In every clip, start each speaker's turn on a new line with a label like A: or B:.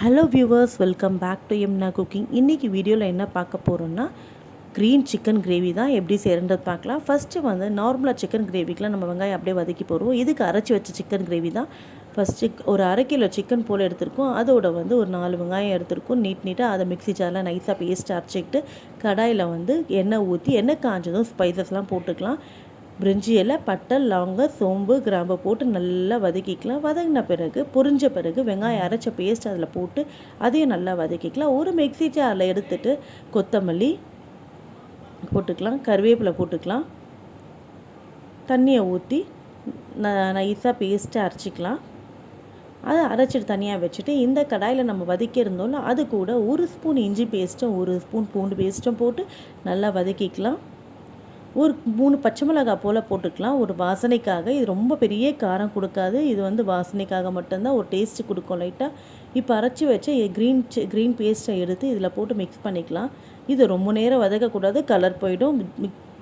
A: Hello viewers welcome back to எம்னா cooking இன்றைக்கி வீடியோவில் என்ன பார்க்க போகிறோன்னா க்ரீன் சிக்கன் கிரேவி தான் எப்படி செய்யறது பார்க்கலாம். ஃபஸ்ட்டு வந்து நார்மலாக சிக்கன் கிரேவிக்கெலாம் நம்ம வெங்காயம் அப்படியே வதக்கி போடுவோம். இதுக்கு அரைச்சி வச்ச சிக்கன் கிரேவி தான். ஃபஸ்ட்டு ஒரு அரை கிலோ சிக்கன் போல் எடுத்திருக்கோம். அதோட வந்து ஒரு நாலு வெங்காயம் எடுத்திருக்கோம். நீட் நீட்டாக அதை மிக்ஸி ஜாரில் நைஸாக பேஸ்ட் அரைச்சிக்கிட்டு கடாயில் வந்து எண்ணெய் ஊற்றி எண்ணெய் காஞ்சதும் ஸ்பைசஸ்லாம் போட்டுக்கலாம். பிரிஞ்சி இலை பட்டை லவங்க சோம்பு கிராம்பு போட்டு நல்லா வதக்கிக்கலாம். வதங்கின பிறகு பொரிஞ்ச பிறகு வெங்காயம் அரைச்ச பேஸ்ட் அதில் போட்டு அதையும் நல்லா வதக்கிக்கலாம். ஒரு மிக்ஸி ஜாரில் எடுத்துட்டு கொத்தமல்லி போட்டுக்கலாம். கருவேப்பிலை போட்டுக்கலாம். தண்ணியை ஊற்றி ந நைஸாக பேஸ்ட்டு அரைச்சிக்கலாம். அதை அரைச்சிட்டு தனியாக வச்சுட்டு இந்த கடாயில் நம்ம வதக்கி அது கூட ஒரு ஸ்பூன் இஞ்சி பேஸ்ட்டும் ஒரு ஸ்பூன் பூண்டு பேஸ்ட்டும் போட்டு நல்லா வதக்கிக்கலாம். ஒரு மூணு பச்சை மிளகாய் போல் போட்டுக்கலாம். ஒரு வாசனைக்காக. இது ரொம்ப பெரிய காரம் கொடுக்காது. இது வந்து வாசனைக்காக மட்டும்தான். ஒரு டேஸ்ட்டு கொடுக்கும் லைட்டாக இப்போ அரைச்சி வச்ச க்ரீன் க்ரீன் பேஸ்ட்டை எடுத்து இதில் போட்டு மிக்ஸ் பண்ணிக்கலாம். இது ரொம்ப நேரம் வதக்கக்கூடாது. கலர் போயிடும்.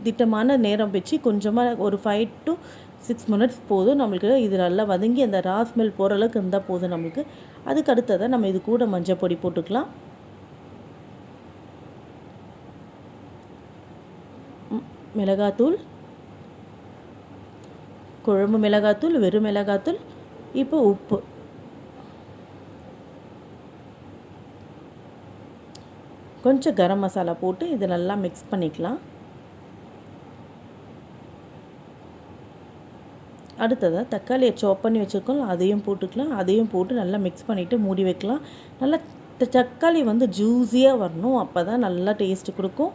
A: திட்டமான நேரம் வச்சு கொஞ்சமாக ஒரு ஃபைவ் டு சிக்ஸ் மினிட்ஸ் போதும் நம்மளுக்கு. இது நல்லா வதங்கி அந்த ராஸ் ஸ்மெல் போகிற அளவுக்கு இருந்தால் போதும் நம்மளுக்கு. அதுக்கு அடுத்ததாக நம்ம இது கூட மஞ்சள் பொடி போட்டுக்கலாம். மிளகாத்தூள் குழம்பு மிளகாத்தூள் வெறும் மிளகாத்தூள் இப்போ உப்பு. கொஞ்சம் கரம் மசாலா போட்டு இதை நல்லா மிக்ஸ் பண்ணிக்கலாம். அடுத்ததாக தக்காளியை சாப் பண்ணி வச்சுருக்கோம் அதையும் போட்டுக்கலாம். அதையும் போட்டு நல்லா மிக்ஸ் பண்ணிவிட்டு மூடி வைக்கலாம். நல்லா தக்காளி வந்து ஜூஸியாக வரணும். அப்போ தான் நல்லா டேஸ்ட்டு கொடுக்கும்.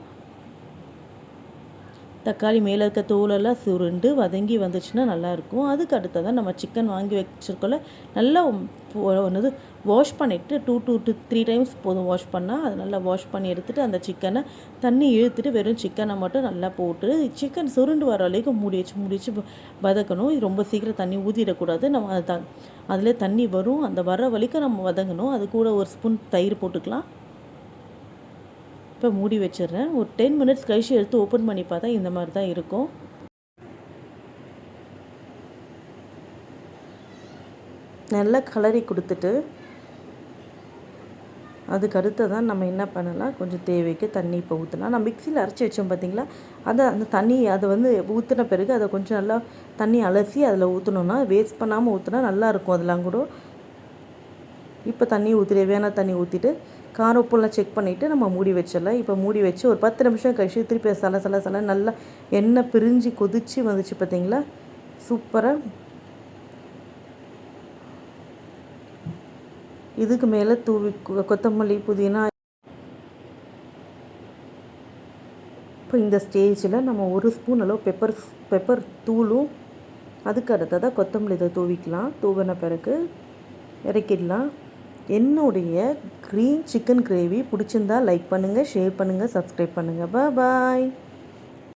A: தக்காளி மேலே இருக்க தோலெல்லாம் சுருண்டு வதங்கி வந்துச்சுன்னா நல்லாயிருக்கும். அதுக்கு அடுத்ததாக நம்ம சிக்கன் வாங்கி வச்சிருக்கோம்ல நல்லா ஒன்று வாஷ் பண்ணிவிட்டு two two two three times போதும் வாஷ் பண்ணால் அது நல்லா வாஷ் பண்ணி எடுத்துகிட்டு அந்த சிக்கனை தண்ணி இழுத்துட்டு வெறும் சிக்கனை மட்டும் நல்லா போட்டு சிக்கன் சுருண்டு வர வரைக்கும் மூடி வச்சு மூடி வச்சு வதக்கணும். இது ரொம்ப சீக்கிரம் தண்ணி ஊதிடக்கூடாது நம்ம த அதில் தண்ணி வரும். அந்த வர வரைக்கும் நம்ம வதங்கணும். அது கூட ஒரு ஸ்பூன் தயிர் போட்டுக்கலாம். இப்போ மூடி வச்சிடுறேன். ஒரு டென் மினிட்ஸ் கழிச்சு எடுத்து ஓப்பன் பண்ணி பார்த்தா இந்த மாதிரி தான் இருக்கும். நல்லா கலரி கொடுத்துட்டு அதுக்கு அடுத்து தான் நம்ம என்ன பண்ணலாம்? கொஞ்சம் தேவைக்கு தண்ணி இப்போ ஊற்றலாம் நான் மிக்சியில் அரைச்சி வச்சோம் பார்த்தீங்களா? அதை அந்த தண்ணி அதை வந்து ஊற்றின பிறகு அதை கொஞ்சம் நல்லா தண்ணி அலசி அதில் ஊற்றணுன்னா வேஸ்ட் பண்ணாமல் ஊற்றினா நல்லாயிருக்கும் அதெல்லாம் கூட. இப்போ தண்ணி ஊற்றி வேணால் தண்ணி ஊற்றிட்டு காரம் உப்புலாம் செக் பண்ணிவிட்டு நம்ம மூடி வச்சிடலாம். இப்போ மூடி வச்சு ஒரு பத்து நிமிஷம் கழிச்சு திருப்பி சல சல சல நல்லா எண்ணெய் பிரிஞ்சு கொதிச்சு வந்துச்சு பார்த்தீங்களா சூப்பராக இதுக்கு மேலே தூவி கொத்தமல்லி புதினா. இப்போ இந்த ஸ்டேஜில் நம்ம ஒரு ஸ்பூன் அளவு பெப்பர் பெப்பர் தூளும் அதுக்கு அடுத்ததாக கொத்தமல்லி இதை தூவிக்கலாம். தூவின பிறகு இறக்கிடலாம். என்னுடைய க்ரீன் சிக்கன் கிரேவி பிடிச்சிருந்தா லைக் பண்ணுங்கள் ஷேர் பண்ணுங்கள் சப்ஸ்கிரைப் பண்ணுங்கள் பாய்